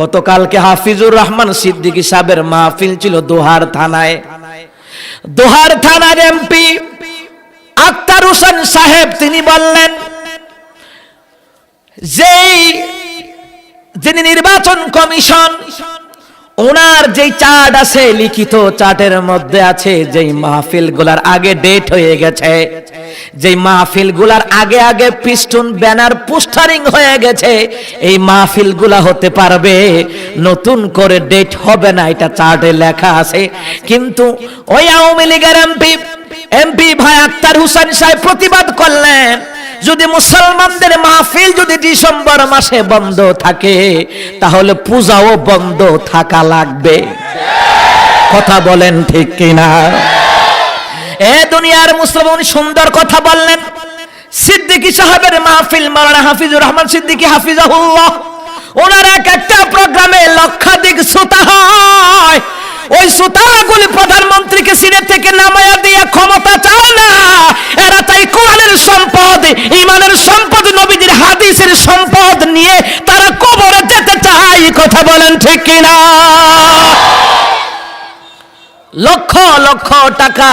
গতকালকে হাফিজুর রহমান সিদ্দিকী সাহেবের মাহফিল ছিল দোহার থানায়। দোহার থানার এমপি আক্তার হোসেন সাহেব, তিনি বললেন, যেই যিনি নির্বাচন কমিশন ওনার যেই চার্ট আছে, লিখিত চার্টের মধ্যে আছে, যেই মাহফিলগুলার আগে ডেট হয়ে গেছে, যেই মাহফিলগুলার আগে আগে পিস্টন ব্যানার পোস্টারিং হয়ে গেছে, এই মাহফিলগুলা হতে পারবে, নতুন করে ডেট হবে না, এটা চার্টে লেখা আছে। কিন্তু ওই আওয়ামী লীগের এমপি এমপি ভাই আক্তার হুসেন সাহেব প্রতিবাদ করলেন। যদি মুসলমানদের মাহফিল যদি ডিসেম্বর মাসে বন্ধ থাকে, তাহলে পূজাও বন্ধ থাকা লাগবে। কথা বলেন ঠিক কিনা? এ দুনিয়ার মুসলমান সুন্দর কথা বললেন। সিদ্দিকী সাহেবের মাহফিল মাওলানা হাফিজুর রহমান সিদ্দিকী হাফিজাহুল্লাহ, ওনার এক একটা প্রোগ্রামে লক্ষাধিক শ্রোতা হয়। ওই শ্রোতাগুলি প্রধানমন্ত্রীকে সিনে থেকে নামায়া দিয়ে ক্ষমতা চায় না, এরা তাই কোরআনের সম্পদ ইমানের সম্পদ নবীদের হাদিসের সম্পদ নিয়ে তারা কবরে যেতে চায় কথা বলেন ঠিক কিনা? লক্ষ লক্ষ টাকা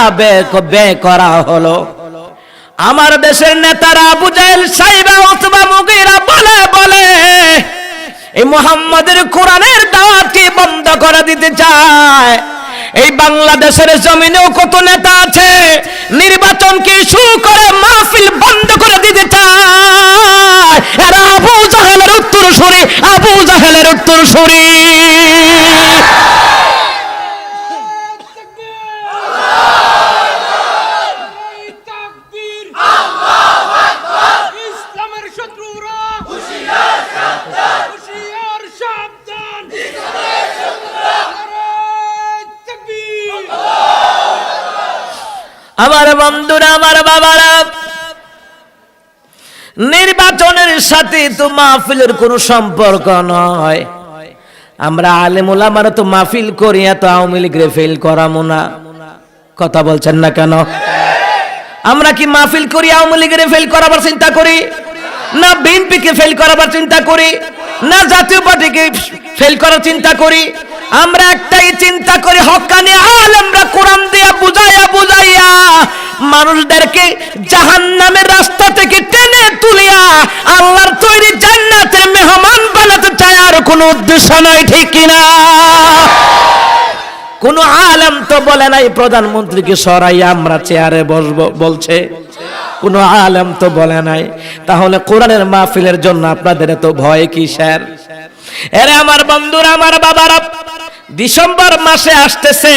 ব্যয় করা হলো। আমার দেশের নেতারা জাহেল সাইবা অথবা মুগিরা বলে বলে, এই মোহাম্মদের কোরআনের দাওয়াতকে বন্ধ করে দিতে চায়? এই বাংলাদেশের জমিনেও কত নেতা আছে? নির্বাচনকে শুরু করে মাহফিল বন্ধ হুশিয়ার সাবধান নারায়ে তাকবীর আমার বন্ধুরা আমার বাবারা নির্বাচনের সাথে তো মাহফিলের কোনো সম্পর্ক নয়। আমরা আলেমুল আমার তো মাহফিল করি, এত আওয়ামী লীগরে ফেল করামো না। কথা বলছেন না কেন? আমরা কি মাহফিল করি, আওয়ামী লীগের ফেল করাবার চিন্তা করি? না বিএনপিকে ফেল করাবার চিন্তা করি? না জাতীয় পার্টিকে ফেল করার চিন্তা করি? আমরা একটাই চিন্তা করি, হকানি আলেমরা কোরআন দিয়া বুঝাইয়া বুঝাইয়া মানুষদেরকে জাহান্নামের রাস্তা কোনো উদ্দেশ্য নয় ঠিক কিনা? কোন আলেম তো বলে নাই, প্রধানমন্ত্রীকে সরাই আমরা চেয়ারে বসবো, বলছে। কোন আলেম তো বলে নাই। তাহলে কোরআনের মাহফিলের জন্য আপনাদের এত ভয় কিসের? এরে আমার বন্ধুরা, আমার বাবারা, ডিসেম্বর মাসে আসতেছে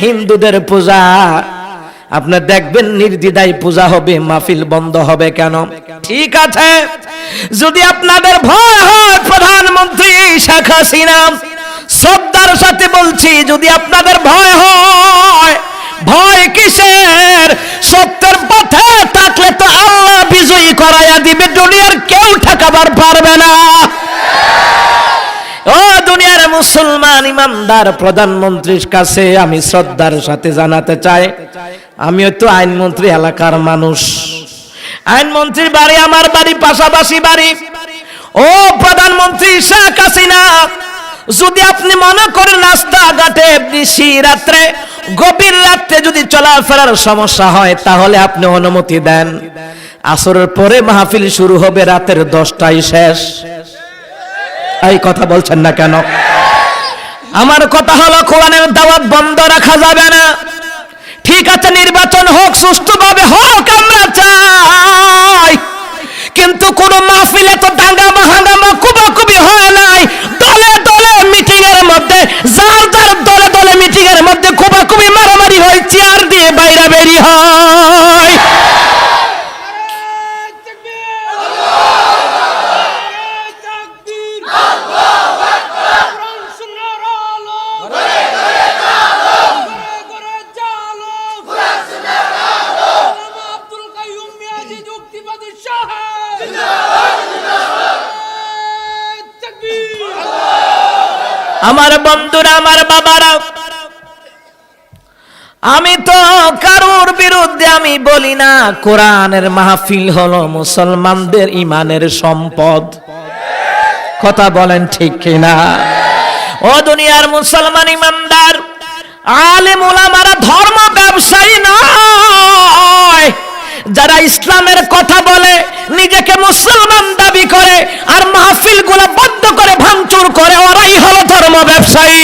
হিন্দুদের পূজা। আপনি দেখবেন নির্দ্বিধায় পূজা হবে, মাহফিল বন্ধ হবে কেন? ঠিক আছে। যদি আপনাদের ভয় হয়, প্রধানমন্ত্রী শেখ হাসিনা, শ্রদ্ধার সাথে বলছি, যদি আপনাদের ভয় হয়, ভয় কিসের? সত্যের পথে থাকলে তো আল্লাহ বিজয়ী করাইয়া দিবে, দুনিয়ার কেউ ঠেকাবার পারবে না। ও দুনিয়ার মুসলমান ইমানদার প্রধানমন্ত্রীর কাছে আমি শ্রদ্ধার সাথে জানাতে চাই আমিও তো আইনমন্ত্রী এলাকার মানুষ। আইনমন্ত্রীর বাড়ি আমার বাড়ি, পাশাপাশি বাড়ি। ও প্রধানমন্ত্রী শেখ হাসিনা, যদি আপনি মনে করেন রাস্তাঘাটে বেশি রাত্রে, গভীর রাত্রে যদি চলাফেরার সমস্যা হয়, তাহলে আপনি অনুমতি দেন। আসরের পরে মাহফিল শুরু হবে রাতের দশটায় শেষ। এই কথা বলছেন না কেন? আমার কথা হলো, কোরআনের দাওয়াত বন্ধ রাখা যাবে না। আছে নির্বাচন হোক, সুষ্ঠুভাবে হোক, আমরা চাই। কিন্তু কোন মাহফিলে তো দাঙ্গামা হাঙ্গামা কুবাকুবি হয় নাই। দলে দলে মিটিং এর মধ্যে, যার যার দলে দলে মিটিং এর মধ্যে কুবাকুবি মারামারি হয় চেয়ার দিয়ে বাইরা বেরি হয়। সাহেব তাকবীর আমার বন্ধুরা, আমার বাবারা, আমি তো কারোর বিরুদ্ধে আমি বলি না, কোরআনের মাহফিল হলো মুসলমানদের ইমানের সম্পদ। কথা বলেন ঠিক কিনা? ও দুনিয়ার মুসলমান ইমানদার আলেম ওলামারা ধর্ম ব্যবসায়ী নয়। যারা ইসলামের কথা বলে, নিজেকে মুসলমান দাবি করে আর মাহফিলগুলা বদ্ধ করে ভাঙচুর করে, ওরাই হলো ধর্ম ব্যবসায়ী